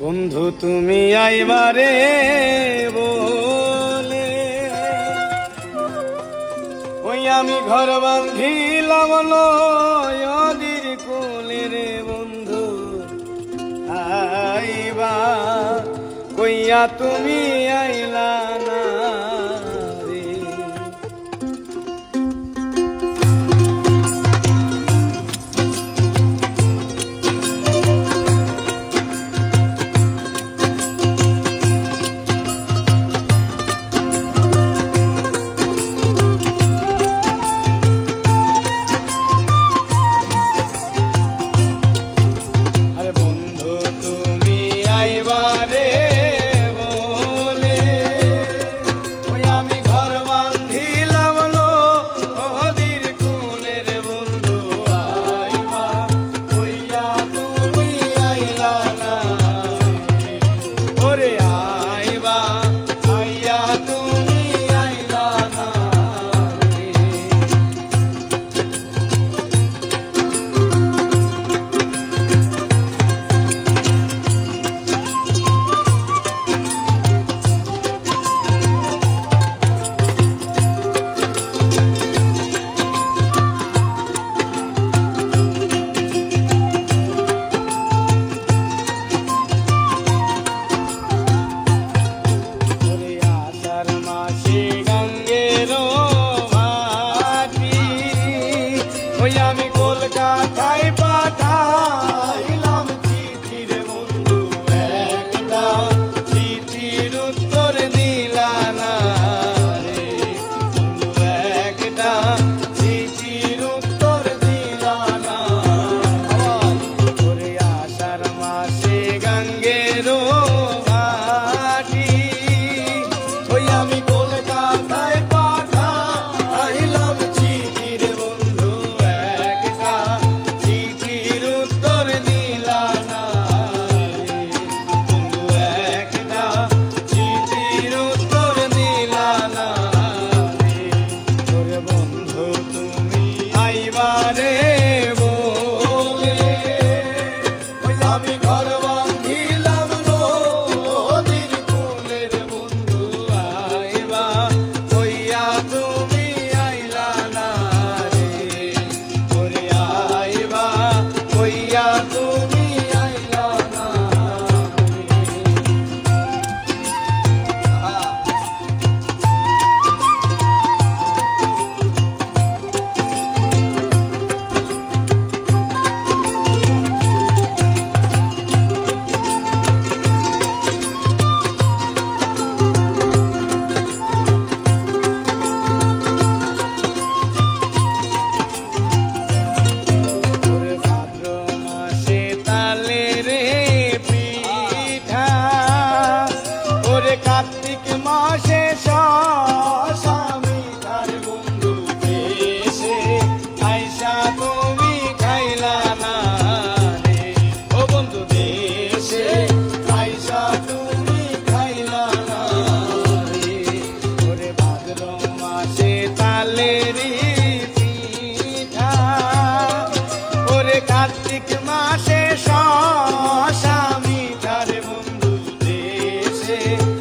বন্ধু, তুমি আইবারে বলে। ওই আমি ঘর বান্ধিলাম নদীর কোলে রে বন্ধু। আইবা, কইয়া তুমি আইলা তুমি আইবারে você.